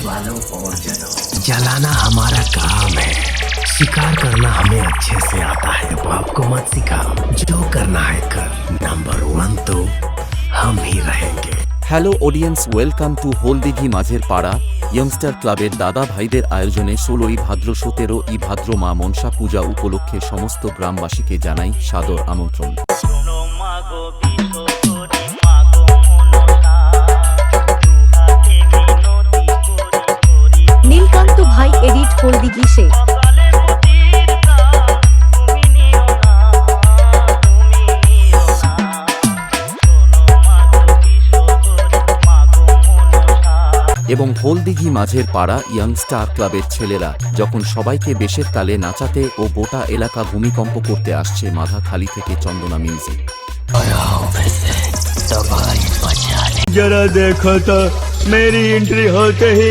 वालों और जलो जलाना हमारा काम है शिकार करना हमें अच्छे से आता है बाप को मत सिखाओ जो करना है कर नंबर वन तो हम ही रहेंगे hello audience welcome to Haldighi মাঝের পাড়া ইয়ংস্টার ক্লাবের দাদা ভাইদের আয়োজনে ষোলোই ভাদ্র সতেরো ই ভাদ্র মা মনসা পূজা উপলক্ষে সমস্ত গ্রামবাসীকে জানাই সাদর আমন্ত্রণ মাগো মনসা এবং হলদিঘি মাঝের পাড়া ইয়াংস্টার ক্লাবের ছেলেরা যখন সবাইকে বেশের তালে নাচাতে ও গোটা এলাকা ভূমিকম্প করতে আসছে মাথাখালি থেকে চন্দনা মিউজিক जरा देखो तो मेरी एंट्री होते ही